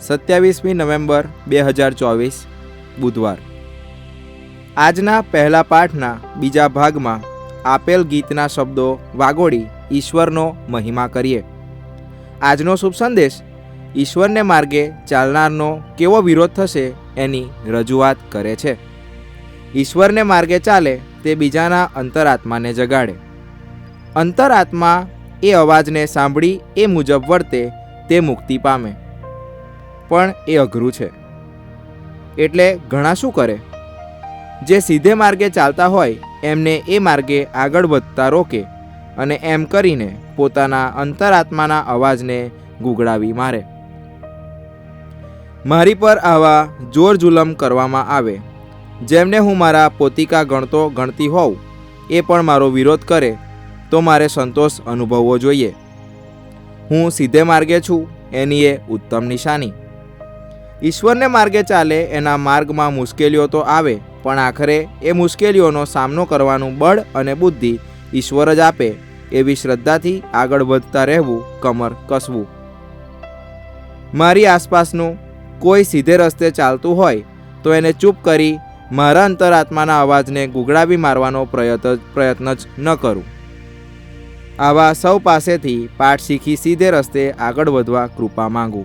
સત્યાવીસમી November બે હજાર ચોવીસ, બુધવાર. આજના પહેલા પાઠના બીજા ભાગમાં આપેલ ગીતના શબ્દો વાગોડી ઈશ્વરનો મહિમા કરીએ. આજનો શુભ સંદેશ, ઈશ્વરને માર્ગે ચાલનારનો કેવો વિરોધ થશે એની રજૂઆત કરે છે. ઈશ્વરને માર્ગે ચાલે તે બીજાના અંતરાત્માને જગાડે. અંતરાત્મા એ અવાજને સાંભળી એ મુજબ વર્તે તે મુક્તિ પામે. પણ એ અઘરું છે. એટલે ઘણા શું કરે? જે સીધે માર્ગે ચાલતા હોય, એમને એ માર્ગે આગળ વધતા રોકે અને એમ કરીને પોતાના અંતરાત્માના અવાજને ગુગળાવી મારે. મારી પર આવા જોર જુલમ કરવામાં આવે. જેમને હું મારા પોતિકા ગણતો ગણતી હોઉં, એ પણ મારો વિરોધ કરે, તો મારે સંતોષ અનુભવવો જોઈએ. હું સીધે માર્ગે છું, એની એ ઉત્તમ નિશાની. ઈશ્વરને માર્ગે ચાલે એના માર્ગમાં મુશ્કેલીઓ તો આવે, પણ આખરે એ મુશ્કેલીઓનો સામનો કરવાનું બળ અને બુદ્ધિ ઈશ્વર જ આપે, એવી શ્રદ્ધાથી આગળ વધતા રહેવું, કમર કસવું. મારી આસપાસનું કોઈ સીધે રસ્તે ચાલતું હોય, તો એને ચૂપ કરી મારા અંતરાત્માના અવાજને ગુગળાવી મારવાનો પ્રયત્ન પ્રયત્ન જ ન કરું. આવા સૌ પાસેથી પાઠ શીખી સીધે રસ્તે આગળ વધવા કૃપા માંગુ.